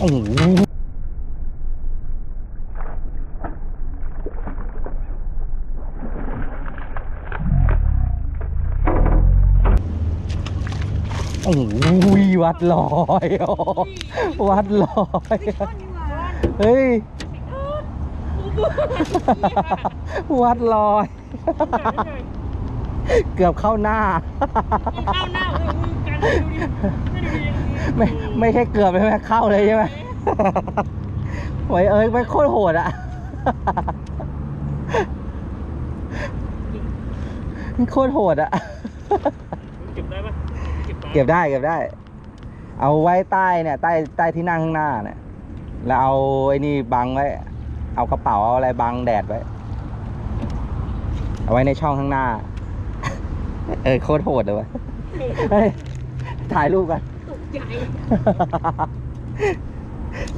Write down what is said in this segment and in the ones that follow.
โอ้โหโอ้โหวัดลอยอ๋อวัดลอยเฮ้ยวัดลอย เกือบเข้าหน้าเข้าหน้าเออมือกันดูดิไม่ดูดิ ไม่ไม่ใช่เกือบใช่ไหมเข้าเลยใช่ไหมไว้เอ้ยไม่โคตรโหดอะมันโคตรโหดอะเก็บได้ปะเก็บปะเก็บได้เก็บได้ เอาไว้ใต้เนี่ย ใต้ใต้ที่นั่งข้างหน้าเนี่ย แล้วเอาไอ้นี่บังไว้ เอากระเป๋าเอาอะไรบังแดดไว้ เอาไว้ในช่องข้างหน้า เออโคตรโหดเลยวะเฮ้ยถ่ายรูปกันตก ใจ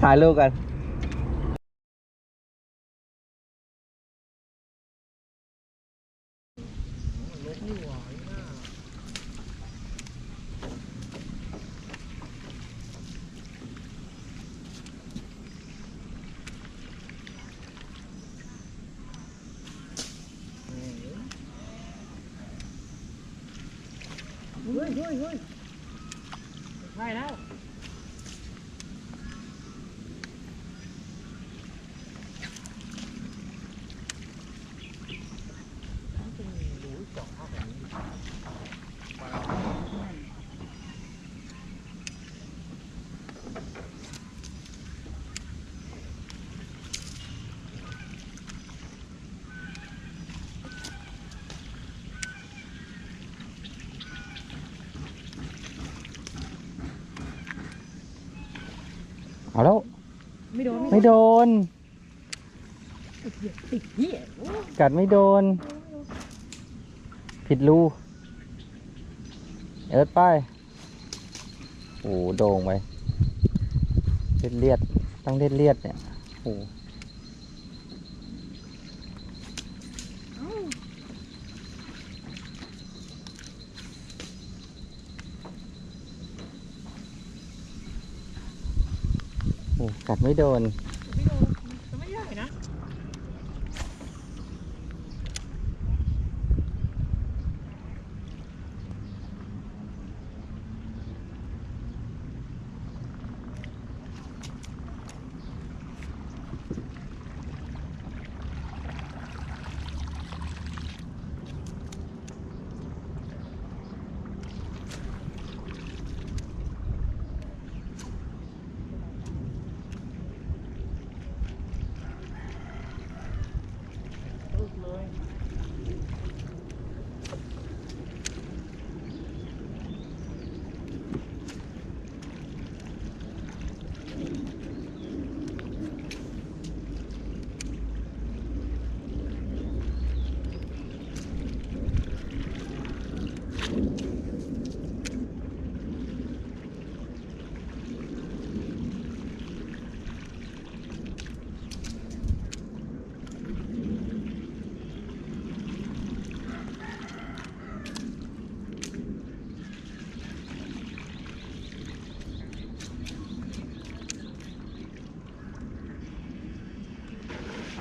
ถ่ายรูปกันเฮ้ยเฮ้ยเฮ้ย ใช่แล้ว เอาแล้ว ไม่โดนไม่โดน ติดเหี้ยกัดไม่โดน ผิดรูเอิร์ดไปโอ้โหโด่งไปเล่นเลียดต้องเล่นเลียดเนี่ยโอ้โหโอ้โห กัดไม่โดนไม่โดน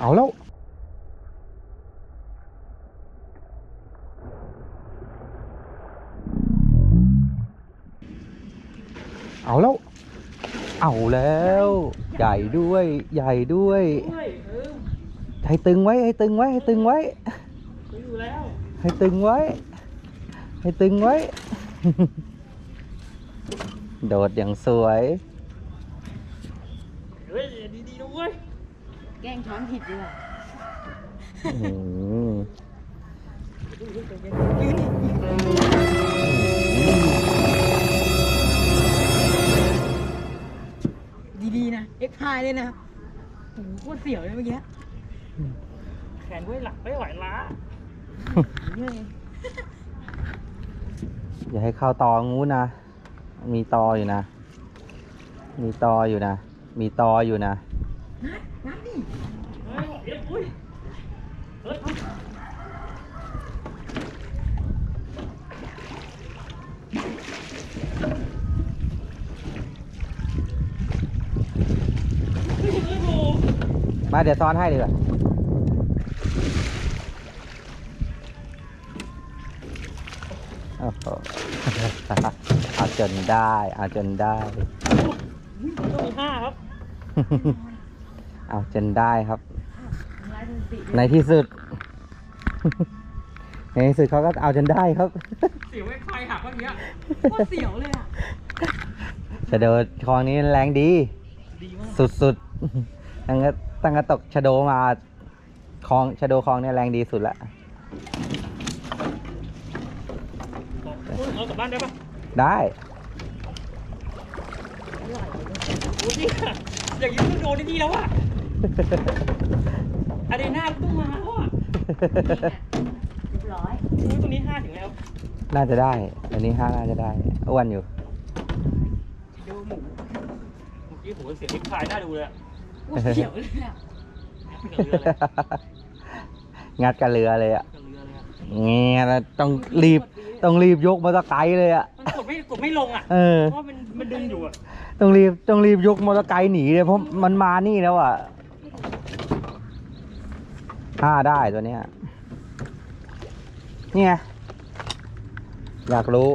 เอาแล้ว เอาแล้ว เอาแล้ว ใหญ่ด้วย ใหญ่ด้วยเฮ้ยเออให้ตึงไว้ ให้ตึงไว้ ให้ตึงไว้ไปอยู่แล้วให้ตึงไว้ ให้ตึงไว้ โดดอย่างสวย เฮ้ยดีๆนะเว้ย แกล้งช้อนผิดดีกว่าอื้อหือดีๆนะ เอ็กพายเลยนะโอ้โหโคตรเสียวเลยเมื่อกี้แขนด้วยหลักไม่ไหวล้าเหนื่อยอย่าให้เข้าตองูนะ มีตออยู่นะ มีตออยู่นะ มีตออยู่นะ นัดนัด มาเดี๋ยวซ้อนให้ดีกว่าอ้โหเอาจนได้ เอาจนได้ต้องมีห้าครับ เอาจนได้ครับร้ายสติในที่สุด ในที่สุดเขาก็เอาจนได้ครับ เสียวไอ้ใครหักเมื่อกี้โคตรเสียวเลยอะชะโดคลองนี้แรงดี ดีมากสุดๆตั้งแต่ตั้งแต่ตกชะโดมาคลองชะโดคลองเนี่ยแรงดีสุดละเอากลับบ้านได้ปะได้โอ้ยเนี่ยอย่างนี้ต้องโดนที่นี่แล้วอะ อาเดน่าต้องมาแล้วอะเรียบร้อยโอ้ยตรงนี้ห้าถึงแล้ว น่าจะได้ อันนี้ห้าน่าจะได้อ้วนอยู่ ดูหมูเมื่อกี้ผมเสียงเอ็กพายน่าดูเลยอะโคตรเสียวเลยอะกับเรือเลยงัดกับเรือเลยอะกับเรือเลยอะเงี้ยแล้วต้องรีบต้องรีบยกมอเตอร์ไซค์เลยอะมันกดไม่กดไม่ลงอะ เออ เพราะมันมันดึงอยู่อะ ต้องรีบต้องรีบยกมอเตอร์ไซค์หนีเลยเพราะมันมานี่แล้วอะ ห้าได้ตัวเนี้ยนี่ไง อยากรู้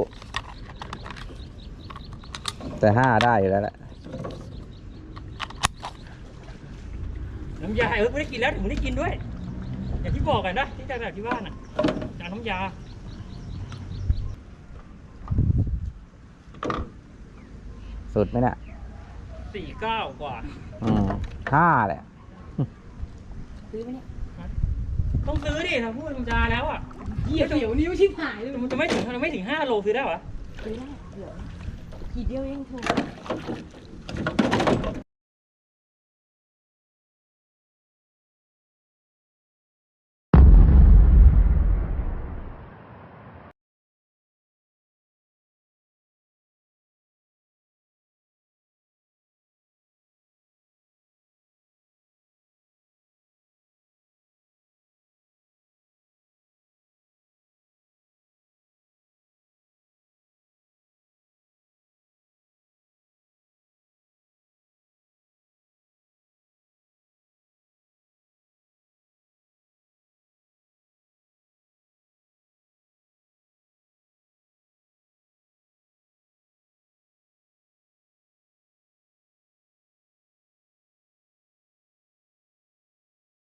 แต่ห้าได้อยู่แล้วแหละน้ำยาเออไม่ได้กินแล้วถึงไม่ได้กินด้วย อย่างที่บอกกันนะที่จะแบบที่บ้านอะจานน้ำยาสุดไหมเนี่ยสี่เก้ากว่า อืมห้าแหละซื้อไหมเนี่ย ต้องซื้อดิถ้าพูดน้ำยาแล้วอะเหยียบเสียวนิ้วชิบหายเลยมันจะไม่ถึงมันไม่ถึงห้าโลซื้อได้เหรอซื้อได้เดี๋ยวขีดเดียวเองถูก